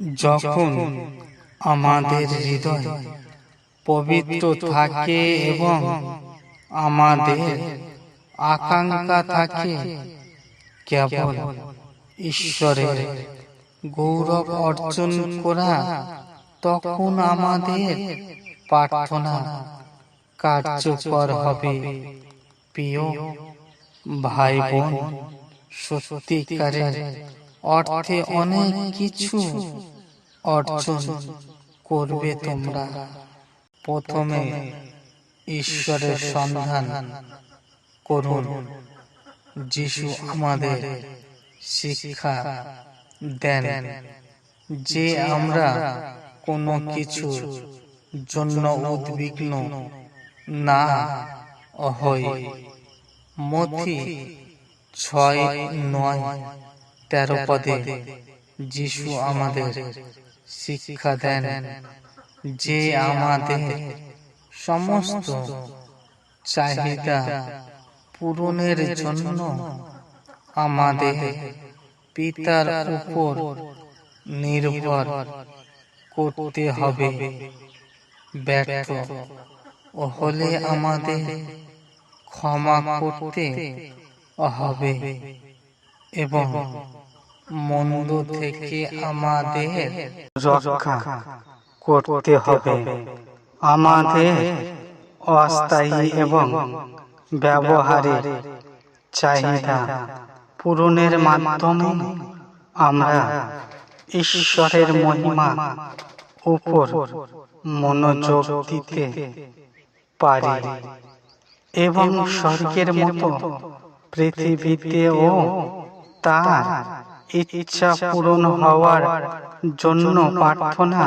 যখন আমাদের হৃদয় পবিত্র থাকে এবং আমাদের আকাঙ্ক্ষা থাকে, কেবল ঈশ্বরের গৌরব অর্জন করা তখন আমাদের প্রার্থনা কার্যকর হবে। প্রিয় ভাই বোন সত্যিকারের অর্থে অনেক কিছু অর্জন করবে তোমরা। প্রথমে ঈশ্বরের সন্ধান করুন। যিশু আমাদের শিক্ষা দেন যে আমরা কোনো কিছুর জন্য উদ্বিগ্ন না হই। মথি ছয় নয় তেরো পদে যিশু আমাদের শিক্ষা দেন। যে আমাদের সমস্ত চাহিদা পূরণের জন্য আমাদের পিতার উপর নির্ভর করতে হবে। ব্যর্থ হলে আমাদের ক্ষমা করতে হবে। এবং মন্দ থেকে আমাদের রক্ষা করতে হবে। আমাদের অস্থায়ী এবং ব্যবহারের চাহিদা পূরণের মাধ্যমে আমরা ঈশ্বরের মহিমা উপর মনোযোগ দিতে পারি এবং স্বর্গের মতো পৃথিবীতেও তার ইচ্ছা পূরণ হওয়ার জন্য প্রার্থনা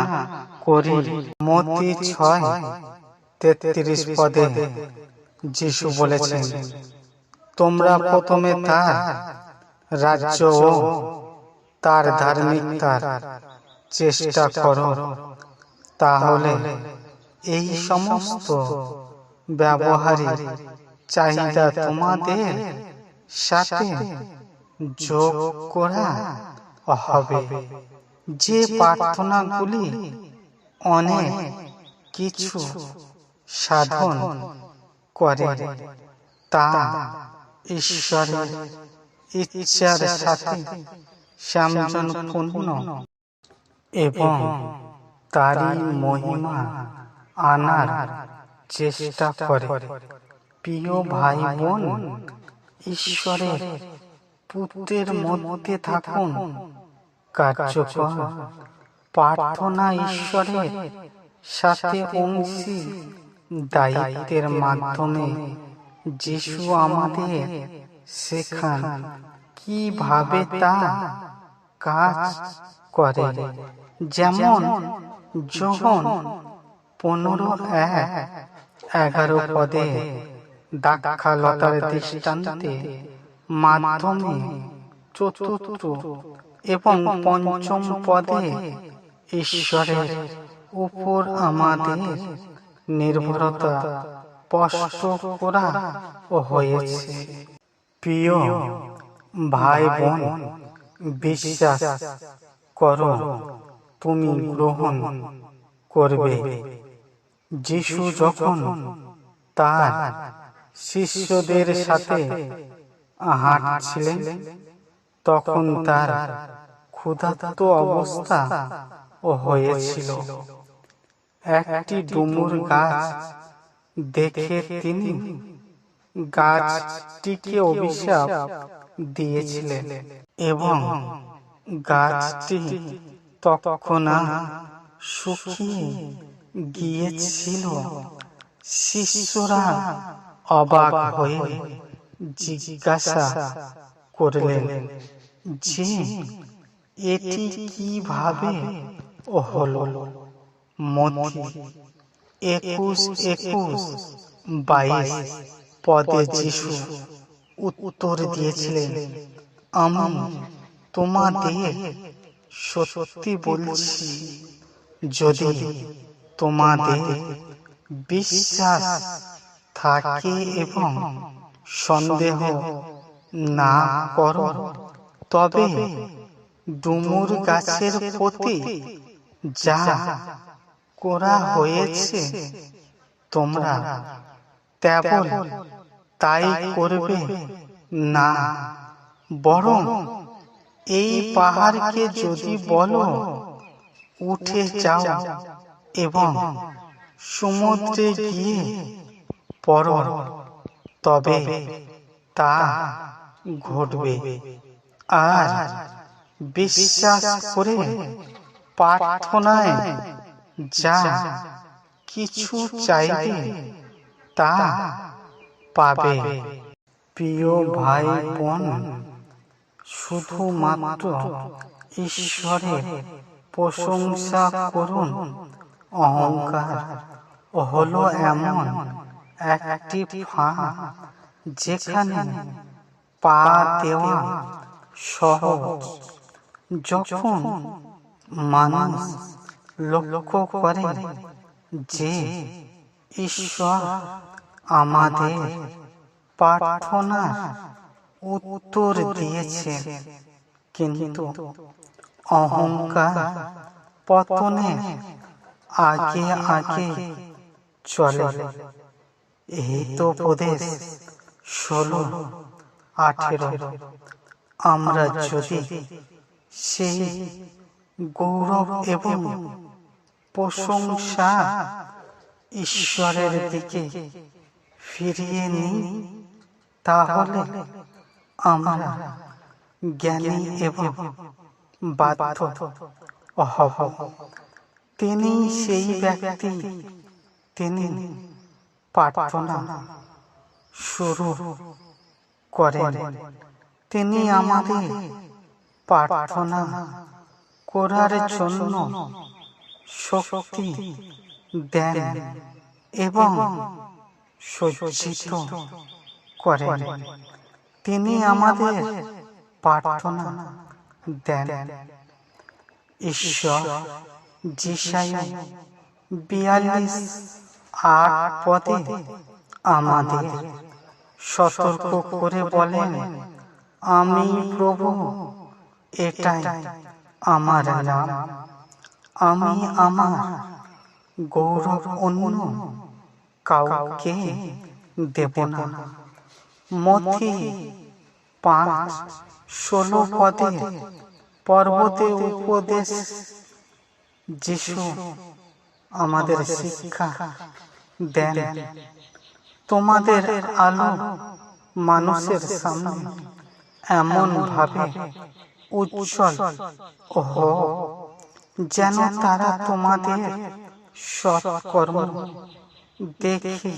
করি। মতি ছয়, তেত্রিশ পদে যিশু বলেছেন, তোমরা প্রথমে তার রাজ্য ও তার ধার্মিকতার চেষ্টা করো। তাহলে এই সমস্ত ব্যবহারিক চাহিদা তোমাদের সাথে যোগ করা হবে। যে প্রার্থনাগুলি অনেক কিছু সাধন করে, তা ঈশ্বরের ইচ্ছার সাথে সামঞ্জনপূর্ণ এবং তারই মহিমা আনার চেষ্টা করে। প্রিয় ভাই বোন, ঈশ্বরের পুত্রের মধ্যে থাকুন। কার্যকর। প্রার্থনা ঈশ্বরের সাথে অংশী। দায়িত্বের মাধ্যমে যিশু আমাদের শেখান। কীভাবে তা কাজ করে? যেমন যখন পনেরো এক এগারো পদে দাক্ষালতার দৃষ্টান্তে মাধ্যমে চতুর্থ এবং পঞ্চম পদে ঈশ্বরের উপর আমাদের নির্ভরতা স্পষ্ট করা হয়েছে। প্রিয় ভাই বোন বিশ্বাস করো, তুমি গ্রহণ করবে। যিশু যখন তার শিষ্যদের সাথে হাঁটছিলেন তখন তার ক্ষুধার্ত অবস্থা হয়েছিল। একটি ডুমুর গাছ দেখে তিনি গাছটিকে অভিশাপ দিয়েছিলেন এবং গাছটি তখন শুকিয়ে গিয়েছিল। শিষ্যরা অবাক হয়ে জিজ্ঞাসা করলেন যে এটি কীভাবে হলো? মতি একুশ একুশ বাইশ পদে যিশু উত্তর দিয়েছিলেন, আমি তোমাদের সত্যি বলছি, যদি তোমাদের বিশ্বাস থাকে এবং সন্দেহ না করো। তবে ডুমুর গাছের প্রতি যা করা হয়েছে, তোমরা তেমন তাই করবে না। বরং এই পাহাড়কে যদি বলো, উঠে যাও এবং সমুদ্রে গিয়ে পড়ো তবে তা ঘটবে। আর বিশ্বাস করে প্রার্থনায় যা কিছু চাইবে তা পাবে। প্রিয় ভাই বোন শুধুমাত্র ঈশ্বরের প্রশংসা করুন। অহংকার হলো এমন একটি ফাঁক যেখানে পা দেওয়া সহজ। যখন মানুষ লক্ষ্য করে যে ঈশ্বর আমাদের প্রার্থনার উত্তর দিয়েছে, কিন্তু অহংকার পতনে আগে আগে চলে। প্রদেশ ষোলো আঠেরো। আমরা যদি সেই গৌরব এবং প্রশংসা ঈশ্বরের দিকে ফিরিয়ে নিই তাহলে আমরা জ্ঞানী এবং বাধ্য হব। তিনি সেই ব্যক্তি তিনি প্রার্থনা শুরু করেন। তিনি আমাদের প্রার্থনা করার জন্য শক্তি দেন এবং সজ্জিত করেন। তিনি আমাদের প্রার্থনা দেন। ঈশ্বর, যিশাই বিয়াল্লিশ আট পদে আমাদের। সতর্ক করে বলেন, আমি প্রভু, এটাই আমার নাম। আমি আমার গৌরব অন্য কাউকে দেব না। মথি পাঁচ, ষোলো পদে পর্বতে উপদেশ, যিশু, আমাদের শিক্ষা দেন। তোমাদের আলো মানুষের সামনে এমন ভাবে উজ্জ্বল হ যেন তারা তোমাদের সৎকর্ম দেখে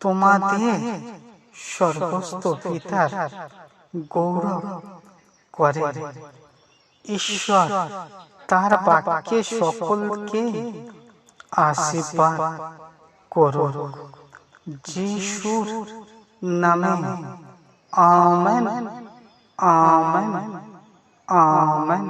তোমাদের সর্বস্ত পিতার গৌরব করে। ঈশ্বর, তার বাক্যে সকলকে আশীর্বাদ করো। যিশুর নামে আমেন আমেন আমেন।